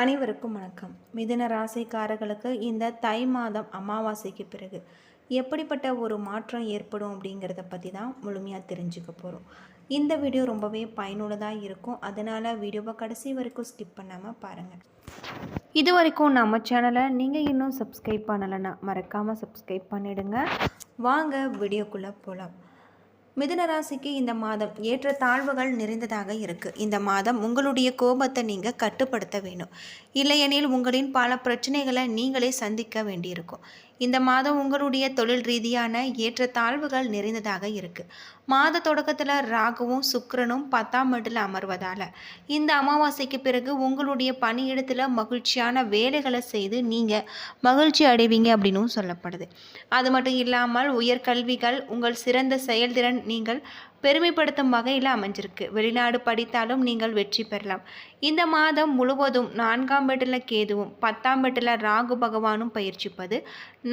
அனைவருக்கும் வணக்கம். மிதுன ராசிக்காரர்களுக்கு இந்த தை மாதம் அமாவாசைக்கு பிறகு எப்படிப்பட்ட ஒரு மாற்றம் ஏற்படும் அப்படிங்கிறத பற்றி தான் முழுமையாக தெரிஞ்சுக்க போகிறோம் இந்த வீடியோ ரொம்பவே பயனுள்ளதாக இருக்கும். அதனால் வீடியோவை கடைசி வரைக்கும் ஸ்கிப் பண்ணாமல் பாருங்கள் இது வரைக்கும் நம்ம சேனலை நீங்கள் இன்னும் சப்ஸ்கிரைப் பண்ணலைன்னா மறக்காமல் சப்ஸ்கிரைப் பண்ணிவிடுங்க வாங்க வீடியோக்குள்ளே போகலாம் மிதுன ராசிக்கு இந்த மாதம் ஏற்ற தாழ்வுகள் நிறைந்ததாக இருக்குது இந்த மாதம் உங்களுடைய கோபத்தை நீங்கள் கட்டுப்படுத்த வேணும். இல்லையெனில் உங்களின் பல பிரச்சனைகளை நீங்களே சந்திக்க வேண்டியிருக்கும். இந்த மாதம் உங்களுடைய தொழில் ரீதியான ஏற்றத்தாழ்வுகள் நிறைந்ததாக இருக்குது மாத தொடக்கத்தில் ராகுவும் சுக்கரனும் பத்தாம் வீட்டில் அமர்வதால் இந்த அமாவாசைக்கு பிறகு உங்களுடைய பணியிடத்தில் மகிழ்ச்சியான வேலைகளை செய்து நீங்கள் மகிழ்ச்சி அடைவீங்க அப்படின்னும் சொல்லப்படுது. அது மட்டும் இல்லாமல் உயர்கல்விகள் உங்கள் சிறந்த செயல்திறன் நீங்கள் பெருமைப்படுத்தும் வகையில் அமைஞ்சிருக்கு. வெளிநாடு படித்தாலும் நீங்கள் வெற்றி பெறலாம். இந்த மாதம் முழுவதும் நான்காம் வீட்டில் கேதுவும் பத்தாம் வீட்டில் ராகு பகவானும் பயிற்சிப்பது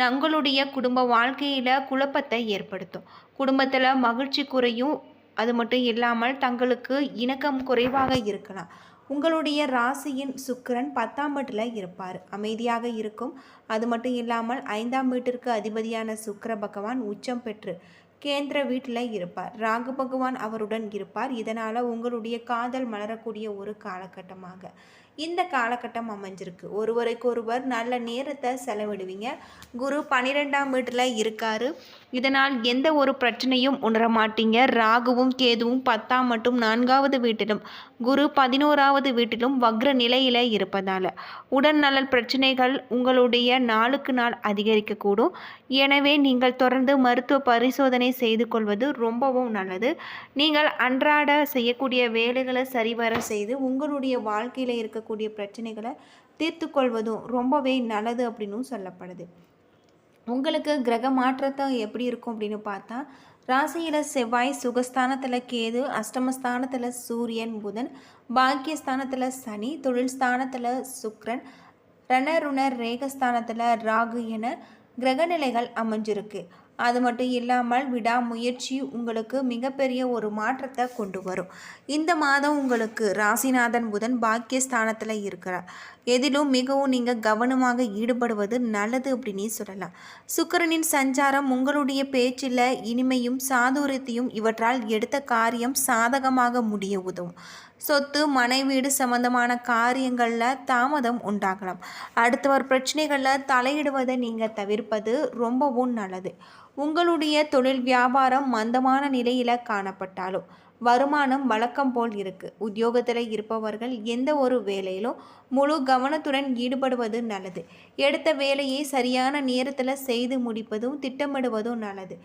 உங்களுடைய குடும்ப வாழ்க்கையில் குழப்பத்தை ஏற்படுத்தும். குடும்பத்தில் மகிழ்ச்சி குறையும். அது மட்டும் இல்லாமல் தங்களுக்கு இணக்கம் குறைவாக இருக்கலாம். உங்களுடைய ராசியின் சுக்கரன் பத்தாம் வீட்டில் இருப்பார். அமைதியாக இருக்கும். அது மட்டும் இல்லாமல் ஐந்தாம் வீட்டிற்கு அதிபதியான சுக்கர பகவான் உச்சம் பெற்று கேந்திர வீட்டில் இருப்பார். ராகு பகவான் அவருடன் இருப்பார். இதனால் உங்களுடைய காதல் மலரக்கூடிய ஒரு காலகட்டமாக இந்த காலகட்டம் அமைஞ்சிருக்கு. ஒருவருக்கொருவர் நல்ல நேரத்தை செலவிடுவீங்க. குரு பன்னிரெண்டாம் வீட்டில் இருக்காரு. இதனால் எந்த ஒரு பிரச்சனையும் உணர மாட்டீங்க ராகுவும் கேதுவும் பத்தாம் மற்றும் நான்காவது வீட்டிலும் குரு பதினோராவது வீட்டிலும் வக்ர நிலையில் இருப்பதால். உடல்நல பிரச்சனைகள் உங்களுடைய நாளுக்கு நாள் அதிகரிக்கக்கூடும். எனவே நீங்கள் தொடர்ந்து மருத்துவ பரிசோதனை செய்து கொள்வது ரொம்பவும் நல்லது. நீங்கள் அன்றாட செய்யக்கூடிய வேலைகளை சரிவர செய்து உங்களுடைய வாழ்க்கையில் இருக்கக்கூடிய பிரச்சனைகளை தீர்த்து கொள்வதும் ரொம்பவே நல்லது அப்படின்னும் சொல்லப்படுது. உங்களுக்கு கிரக மாற்றத்தை எப்படி இருக்கும் அப்படின்னு பார்த்தா ராசியில் செவ்வாய் சுகஸ்தானத்தில் கேது அஷ்டமஸ்தானத்தில் சூரியன் புதன் பாக்கியஸ்தானத்தில் சனி தொழில் ஸ்தானத்தில் சுக்ரன் ரணருணர் ரேகஸ்தானத்தில் ராகு என கிரகநிலைகள் அமைஞ்சிருக்கு. அது மட்டும் இல்லாமல் விடாமுயற்சி உங்களுக்கு மிகப்பெரிய ஒரு மாற்றத்தை கொண்டு வரும். இந்த மாதம் உங்களுக்கு ராசிநாதன் புதன் பாக்கியஸ்தானத்தில் இருக்கிறார். எதிலும் மிகவும் நீங்கள் கவனமாக ஈடுபடுவது நல்லது அப்படின்னு சொல்லலாம். சுக்கரனின் சஞ்சாரம் உங்களுடைய பேச்சில் இனிமையும் சாதுரியத்தையும் இவற்றால் எடுத்த காரியம் சாதகமாக முடிய உதவும். சொத்து மனைவீடு சம்பந்தமான காரியங்களில் தாமதம் உண்டாகலாம். அடுத்தவர் பிரச்சனைகளில் தலையிடுவதை நீங்கள் தவிர்ப்பது ரொம்பவும் நல்லது. உங்களுடைய தொழில் வியாபாரம் மந்தமான நிலையில் காணப்பட்டாலும் வருமானம் வழக்கம் போல் இருக்குது உத்தியோகத்தில் இருப்பவர்கள் எந்த ஒரு வேலையிலும் முழு கவனத்துடன் ஈடுபடுவது நல்லது. எடுத்த வேலையை சரியான நேரத்தில் செய்து முடிப்பதும் திட்டமிடுவதும் நல்லது.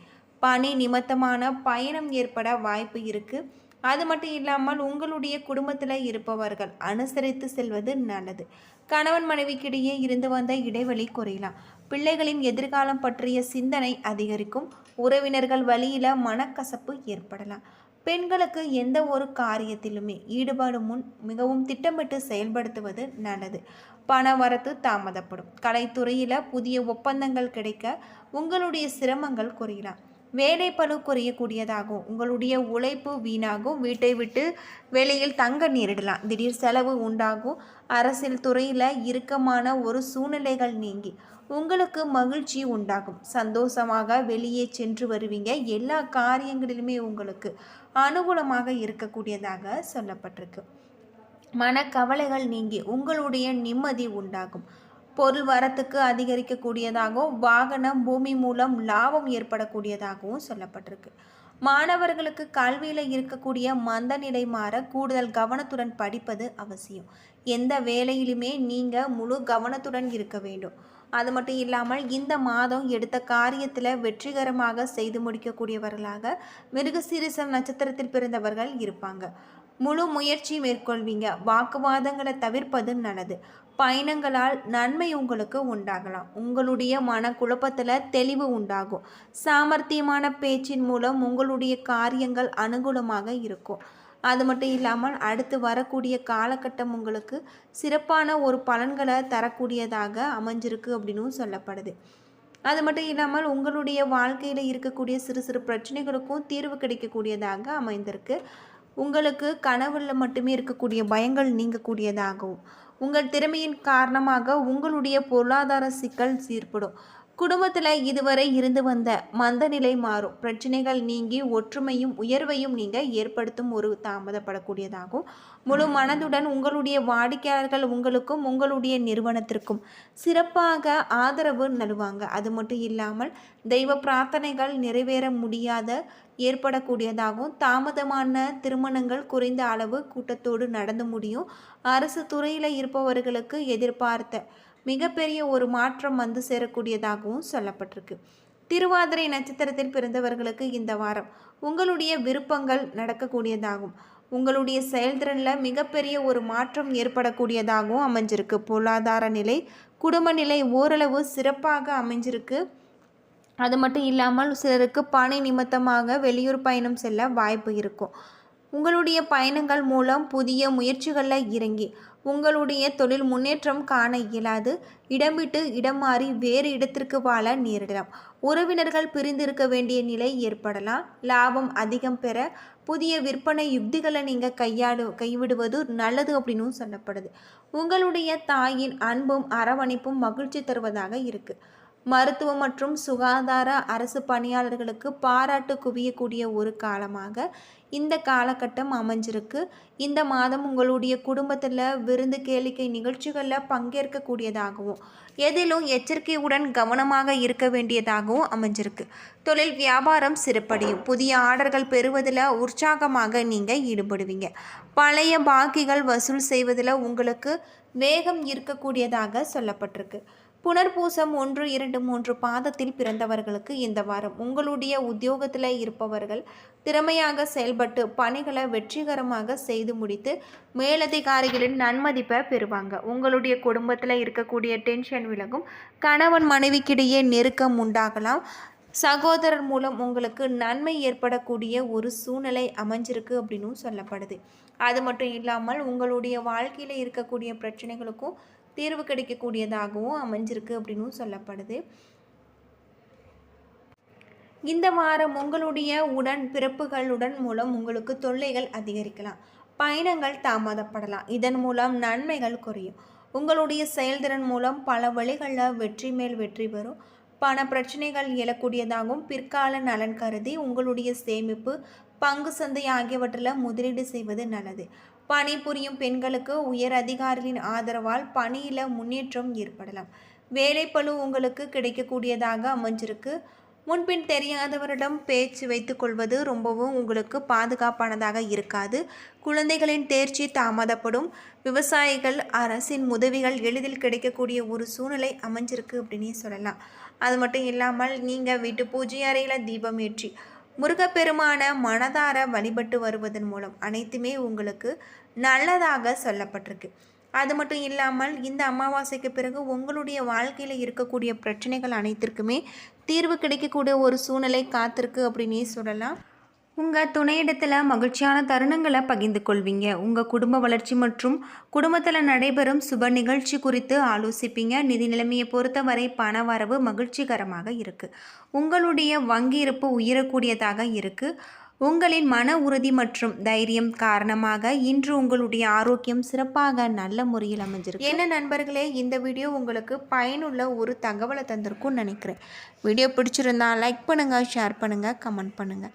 பணி நிமித்தமான பயணம் ஏற்பட வாய்ப்பு இருக்குது அது மட்டும் இல்லாமல் உங்களுடைய குடும்பத்தில் இருப்பவர்கள் அனுசரித்து செல்வது நல்லது. கணவன் மனைவிக்கிடையே இருந்து வந்த இடைவெளி குறையலாம். பிள்ளைகளின் எதிர்காலம் பற்றிய சிந்தனை அதிகரிக்கும். உறவினர்கள் வழியில் மனக்கசப்பு ஏற்படலாம். பெண்களுக்கு எந்த ஒரு காரியத்திலுமே ஈடுபாடு முன் மிகவும் திட்டமிட்டு செயல்படுத்துவது நல்லது. பண வரத்து தாமதப்படும். கலைத்துறையில் புதிய ஒப்பந்தங்கள் கிடைக்க உங்களுடைய சிரமங்கள் குறையலாம். வேலை பளு குறையக்கூடியதாகும். உங்களுடைய உழைப்பு வீணாகும். வீட்டை விட்டு வெளியில் தங்க நேரிடலாம். திடீர் செலவு உண்டாகும். அரசியல் துறையில் இறுக்கமான ஒரு சூழ்நிலைகள் நீங்கி உங்களுக்கு மகிழ்ச்சி உண்டாகும். சந்தோஷமாக வெளியே சென்று வருவீங்க. எல்லா காரியங்களிலுமே உங்களுக்கு அனுகூலமாக இருக்கக்கூடியதாக சொல்லப்பட்டிருக்கு. மனக்கவலைகள் நீங்கி உங்களுடைய நிம்மதி உண்டாகும். பொருள் வரத்துக்கு அதிகரிக்கக்கூடியதாகவும் வாகனம் பூமி மூலம் லாபம் ஏற்படக்கூடியதாகவும் சொல்லப்பட்டிருக்கு. மாணவர்களுக்கு கல்வியில் இருக்கக்கூடிய மந்த நிலை மாற கூடுதல் கவனத்துடன் படிப்பது அவசியம். எந்த வேலையிலுமே நீங்கள் முழு கவனத்துடன் இருக்க வேண்டும். அது மட்டும் இல்லாமல் இந்த மாதம் எடுத்த காரியத்தில் வெற்றிகரமாக செய்து முடிக்கக்கூடியவர்களாக மிருகசீரிசம் நட்சத்திரத்தில் பிறந்தவர்கள் இருப்பாங்க. முழு முயற்சி மேற்கொள்வீங்க. வாக்குவாதங்களை தவிர்ப்பது நல்லது. பயணங்களால் நன்மை உங்களுக்கு உண்டாகலாம். உங்களுடைய மனக்குழப்பத்தில் தெளிவு உண்டாகும். சாமர்த்தியமான பேச்சின் மூலம் உங்களுடைய காரியங்கள் அனுகூலமாக இருக்கும். அது மட்டும் இல்லாமல் அடுத்து வரக்கூடிய காலகட்டம் உங்களுக்கு சிறப்பான ஒரு பலன்களை தரக்கூடியதாக அமைஞ்சிருக்கு அப்படின்னும் சொல்லப்படுது. அது மட்டும் இல்லாமல் உங்களுடைய வாழ்க்கையில் இருக்கக்கூடிய சிறு சிறு பிரச்சனைகளுக்கும் தீர்வு கிடைக்கக்கூடியதாக அமைந்திருக்கு. உங்களுக்கு கனவுல மட்டுமே இருக்கக்கூடிய பயங்கள் நீங்கக்கூடியதாகவும் உங்கள் திறமையின் காரணமாக உங்களுடைய பொருளாதார சிக்கல் சீர்படும். குடும்பத்தில் இதுவரை இருந்து வந்த மந்தநிலை மாறும். பிரச்சனைகள் நீங்கி ஒற்றுமையும் உயர்வையும் நீங்கள் ஏற்படுத்தும் ஒரு தாமதப்படக்கூடியதாகும் முழு மனதுடன் உங்களுடைய வாடிக்கையாளர்கள் உங்களுக்கும் உங்களுடைய நிறுவனத்திற்கும் சிறப்பாக ஆதரவு நல்வாங்க. அது மட்டும் இல்லாமல் தெய்வ பிரார்த்தனைகள் நிறைவேற முடியாத ஏற்படக்கூடியதாகவும் தாமதமான திருமணங்கள் குறைந்த அளவு கூட்டத்தோடு நடந்து முடியும். அரசு துறையில் இருப்பவர்களுக்கு எதிர்பார்த்த மிகப்பெரிய ஒரு மாற்றம் வந்து சேரக்கூடியதாகவும் சொல்லப்பட்டிருக்கு. திருவாதிரை நட்சத்திரத்தில் பிறந்தவர்களுக்கு இந்த வாரம் உங்களுடைய விருப்பங்கள் நடக்கக்கூடியதாகும். உங்களுடைய செயல்திறனில் மிகப்பெரிய ஒரு மாற்றம் ஏற்படக்கூடியதாகவும் அமைஞ்சிருக்கு. பொருளாதார நிலை குடும்ப நிலை ஓரளவு சிறப்பாக அமைஞ்சிருக்கு. அது மட்டும் இல்லாமல் சிலருக்கு பணி நிமித்தமாக வெளியூர் பயணம் செல்ல வாய்ப்பு இருக்கும். உங்களுடைய பயணங்கள் மூலம் புதிய முயற்சிகளில் இறங்கி உங்களுடைய தொழில் முன்னேற்றம் காண இயலாது. இடம் விட்டு இடம் மாறி வேறு இடத்திற்கு வாழ நேரிடலாம். உறவினர்கள் பிரிந்திருக்க வேண்டிய நிலை ஏற்படலாம். லாபம் அதிகம் பெற புதிய விற்பனை யுக்திகளை நீங்கள் கையாடு கைவிடுவது நல்லது அப்படின்னு சொல்லப்படுது. உங்களுடைய தாயின் அன்பும் அரவணைப்பும் மகிழ்ச்சி தருவதாக இருக்குது மருத்துவ மற்றும் சுகாதார அரசு பணியாளர்களுக்கு பாராட்டு குவியக்கூடிய ஒரு காலமாக இந்த காலகட்டம் அமைஞ்சிருக்கு. இந்த மாதம் உங்களுடைய குடும்பத்தில் விருந்து கேளிக்கை நிகழ்ச்சிகளில் பங்கேற்கக்கூடியதாகவும் எதிலும் எச்சரிக்கையுடன் கவனமாக இருக்க வேண்டியதாகவும் அமைஞ்சிருக்கு. தொழில் வியாபாரம் சிறப்படையும். புதிய ஆர்டர்கள் பெறுவதில் உற்சாகமாக நீங்கள் ஈடுபடுவீங்க. பழைய பாக்கிகள் வசூல் செய்வதில் உங்களுக்கு வேகம் இருக்கக்கூடியதாக சொல்லப்பட்டிருக்கு. புனர்பூசம் ஒன்று இரண்டு மூன்று பாதத்தில் பிறந்தவர்களுக்கு இந்த வாரம். உங்களுடைய உத்தியோகத்தில் இருப்பவர்கள் திறமையாக செயல்பட்டு பணிகளை வெற்றிகரமாக செய்து முடித்து மேலதிகாரிகளின் நன்மதிப்பை பெறுவாங்க. உங்களுடைய குடும்பத்தில் இருக்கக்கூடிய டென்ஷன் விலகும். கணவன் மனைவிக்கிடையே நெருக்கம் உண்டாகலாம். சகோதரர் மூலம் உங்களுக்கு நன்மை ஏற்படக்கூடிய ஒரு சூழ்நிலை அமைஞ்சிருக்கு அப்படின்னும் சொல்லப்படுது. அது மட்டும் இல்லாமல் உங்களுடைய வாழ்க்கையில் இருக்கக்கூடிய பிரச்சனைகளுக்கும் தீர்வு கிடைக்கக்கூடியதாகவும் அமைஞ்சிருக்கு அப்படின்னும் சொல்லப்படுது. இந்த வாரம் உங்களுடைய உடன் பிறப்புகளுடன் மூலம் உங்களுக்கு தொல்லைகள் அதிகரிக்கலாம். பயணங்கள் தாமதப்படலாம். இதன் மூலம் நன்மைகள் குறையும். உங்களுடைய செயல்திறன் மூலம் பல வழிகளில் வெற்றி மேல் வெற்றி பெறும் பண பிரச்சனைகள் எழக்கூடியதாகவும் பிற்கால நலன் கருதி உங்களுடைய சேமிப்பு பங்கு சந்தை ஆகியவற்றில் முதலீடு செய்வது நல்லது. பணிபுரியும் பெண்களுக்கு உயர் அதிகாரிகளின் ஆதரவால் பணியில் முன்னேற்றம் ஏற்படலாம். வேலைப்பழு உங்களுக்கு கிடைக்கக்கூடியதாக அமைஞ்சிருக்கு. முன்பின் தெரியாதவரிடம் பேச்சு வைத்துக்கொள்வது ரொம்பவும் உங்களுக்கு பாதுகாப்பானதாக இருக்காது. குழந்தைகளின் தேர்ச்சி தாமதப்படும். விவசாயிகள் அரசின் உதவிகள் எளிதில் கிடைக்கக்கூடிய ஒரு சூழ்நிலை அமைஞ்சிருக்கு அப்படின்னே சொல்லலாம். அது மட்டும் இல்லாமல் நீங்கள் வீட்டு பூஜை அறையில் தீபம் ஏற்றி முருகப்பெருமான மனதார வழிபட்டு வருவதன் மூலம் அனைத்துமே உங்களுக்கு நல்லதாக சொல்லப்பட்டிருக்கு. அது மட்டும் இல்லாமல் இந்த அமாவாசைக்கு பிறகு உங்களுடைய வாழ்க்கையில் இருக்கக்கூடிய பிரச்சனைகள் அனைத்திற்குமே தீர்வு கிடைக்கக்கூடிய ஒரு சூழ்நிலை காத்திருக்கு அப்படின்னே சொல்லலாம். உங்கள் துணையிடத்தில் மகிழ்ச்சியான தருணங்களை பகிர்ந்து கொள்வீங்க. உங்கள் குடும்ப வளர்ச்சி மற்றும் குடும்பத்தில் நடைபெறும் சுப நிகழ்ச்சி குறித்து ஆலோசிப்பீங்க. நிதி நிலைமையை பொறுத்தவரை பண வரவு மகிழ்ச்சிகரமாக இருக்குது உங்களுடைய வங்கி இருப்பு உயரக்கூடியதாக இருக்குது உங்களின் மன உறுதி மற்றும் தைரியம் காரணமாக இன்று உங்களுடைய ஆரோக்கியம் சிறப்பாக நல்ல முறையில் அமைஞ்சிருக்கு. என்ன நண்பர்களே இந்த வீடியோ உங்களுக்கு பயனுள்ள ஒரு தகவலை தந்திருக்கும்னு நினைக்கிறேன். வீடியோ பிடிச்சிருந்தா லைக் பண்ணுங்கள் ஷேர் பண்ணுங்கள் கமெண்ட் பண்ணுங்கள்